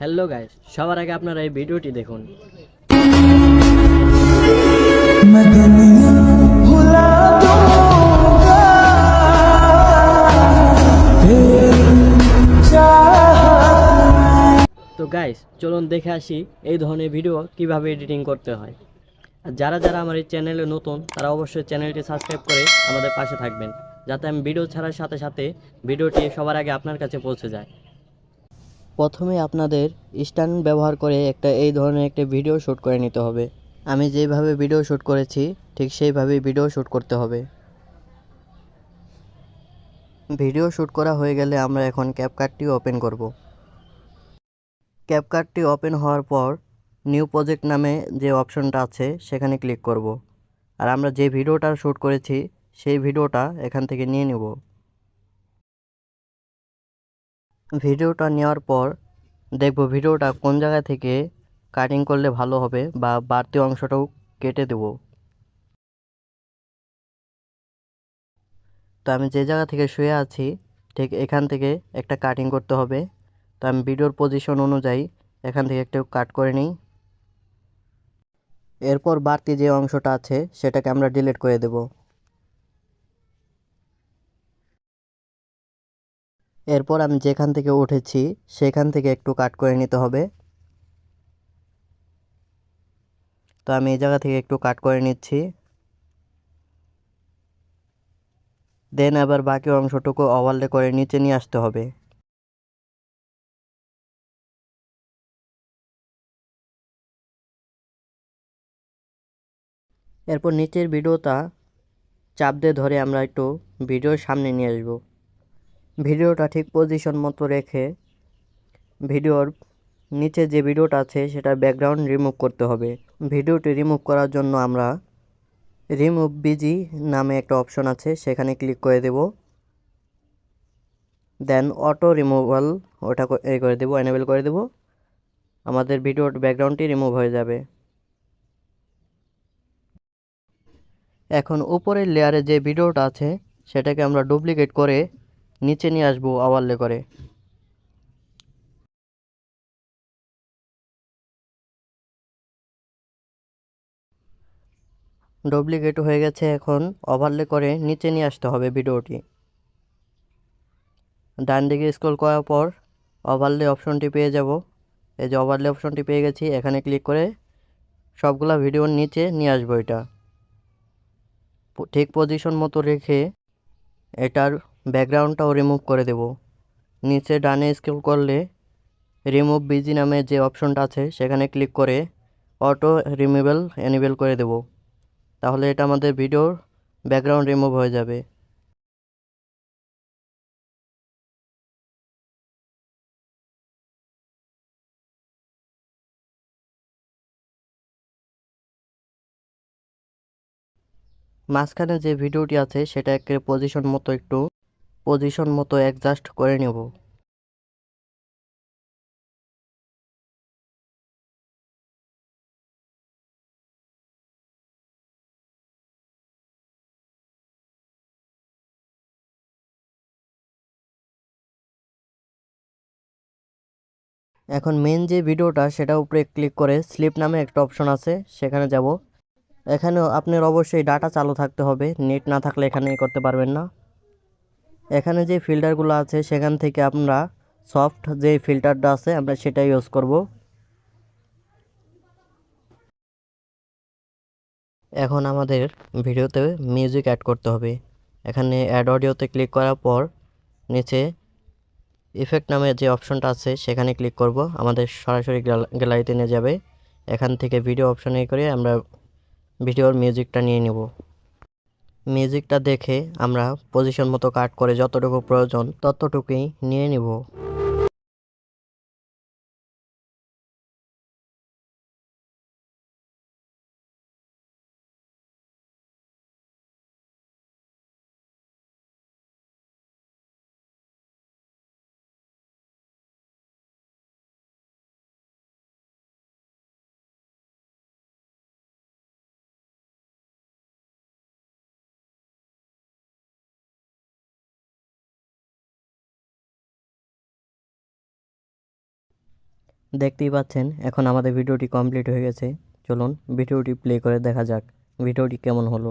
Hello guys সবার আগে আপনারা এই ভিডিওটি দেখুন। তো গাইস চলুন দেখে আসি এই ধরনের ভিডিও কীভাবে এডিটিং করতে হয়। আর যারা যারা আমার এই চ্যানেলে নতুন, তারা অবশ্যই চ্যানেলটি সাবস্ক্রাইব করে আমাদের পাশে থাকবেন, যাতে আমি ভিডিও ছাড়ার সাথে সাথে ভিডিওটি সবার আগে আপনার কাছে পৌঁছে যায়। প্রথমে আপনাদের স্ট্যান্ড ব্যবহার করে একটা এই ধরনের একটা ভিডিও শ্যুট করে নিতে হবে। আমি যেভাবে ভিডিও শ্যুট করেছি, ঠিক সেইভাবেই ভিডিও শ্যুট করতে হবে। ভিডিও শ্যুট করা হয়ে গেলে আমরা এখন ক্যাপকার্টটি ওপেন করব। ক্যাপকার্টটি ওপেন হওয়ার পর নিউ প্রজেক্ট নামে যে অপশনটা আছে, সেখানে ক্লিক করব। আর আমরা যে ভিডিওটা শ্যুট করেছি, সেই ভিডিওটা এখান থেকে নিয়ে নেব। ভিডিওটা নেওয়ার পর দেখব ভিডিওটা কোন জায়গা থেকে কাটিং করলে ভালো হবে বা বাড়তি অংশটাও কেটে দেব। তো আমি যে জায়গা থেকে শুয়ে আছি, ঠিক এখান থেকে একটা কাটিং করতে হবে। তো আমি ভিডিওর পজিশন অনুযায়ী এখান থেকে একটু কাট করে নিই। এরপর বাড়তি যে অংশটা আছে, সেটাকে আমরা ডিলিট করে দেব। এরপর আমি যেখান থেকে উঠেছি, সেখান থেকে একটু কাট করে নিতে হবে। তো আমি এই জায়গা থেকে একটু কাট করে নিচ্ছি। দেন আবার বাকি অংশটুকু ওভারলে করে নিচে নিয়ে আসতে হবে। এরপর নিচের ভিডিওটা চাপ দিয়ে ধরে আমরা একটু ভিডিওর সামনে নিয়ে আসব। ভিডিওটা ঠিক পজিশন মতো রেখে ভিডিওর নিচে যে ভিডিওটা আছে সেটা ব্যাকগ্রাউন্ড রিমুভ করতে হবে। ভিডিওটি রিমুভ করার জন্য আমরা রিমুভ বিজি নামে একটা অপশন আছে, সেখানে ক্লিক করে দেব। দেন অটো রিমুভাল ওটা এ করে দেবো এনেবেল করে দেব। আমাদের ভিডিওর ব্যাকগ্রাউন্ডটি রিমুভ হয়ে যাবে। এখন উপরের লেয়ারে যে ভিডিওটা আছে, সেটাকে আমরা ডুপ্লিকেট করে নিচে নিয়ে আসব ওভারলে করে। ডুপ্লিকেট হয়ে গেছে এখন ওভারলে করে নিচে নিয়ে আসতে হবে ভিডিওটি। ডান দিকে স্ক্রল করার পর ওভারলে অপশনটি পেয়ে যাব। এই যে ওভারলে অপশনটি পেয়ে গেছি, এখানে ক্লিক করে সবগুলা ভিডিওর নিচে নিয়ে আসব এটা। ঠিক পজিশন মতো রেখে এটার ব্যাকগ্রাউন্ডটাও রিমুভ করে দেব। নিচে ডানে স্ক্রল করলে রিমুভ বিজি নামে যে অপশনটা আছে, সেখানে ক্লিক করে অটো রিমুভেল এনেবেল করে দেব। তাহলে এটা আমাদের ভিডিওর ব্যাকগ্রাউন্ড রিমুভ হয়ে যাবে। মাঝখানে যে ভিডিওটি আছে, সেটা একের পজিশন মতো একটু পজিশন মতো অ্যাডজাস্ট করে নেব। এখন মেন যে ভিডিওটা সেটা উপরে ক্লিক করে স্লিপ নামে একটা অপশন আছে, সেখানে যাব। এখানেও আপনার অবশ্যই ডাটা চালু থাকতে হবে নেট না থাকলে এখানে করতে পারবেন না। এখানে যে ফিল্টারগুলো আছে, সেখান থেকে আমরা সফট যে ফিল্টারটা আছে, আমরা সেটা ইউজ করব। এখন আমাদের ভিডিওতে মিউজিক অ্যাড করতে হবে। এখানে অ্যাড অডিওতে ক্লিক করার পর নিচে ইফেক্ট নামে যে অপশনটা আছে, সেখানে ক্লিক করব। আমাদের সরাসরি গ্যালারিতে নিয়ে যাবে। এখান থেকে ভিডিও অপশনে করে আমরা ভিডিওর মিউজিকটা নিয়ে নেব। মিউজিকটা দেখে আমরা পজিশন মতো কাট করে যতটুকু প্রয়োজন ততটুকুই নিয়ে নিব। দেখতেই পাচ্ছেন, এখন আমাদের ভিডিওটি কমপ্লিট হয়ে গেছে। চলুন, ভিডিওটি প্লে করে দেখা যাক। ভিডিওটি কেমন হলো?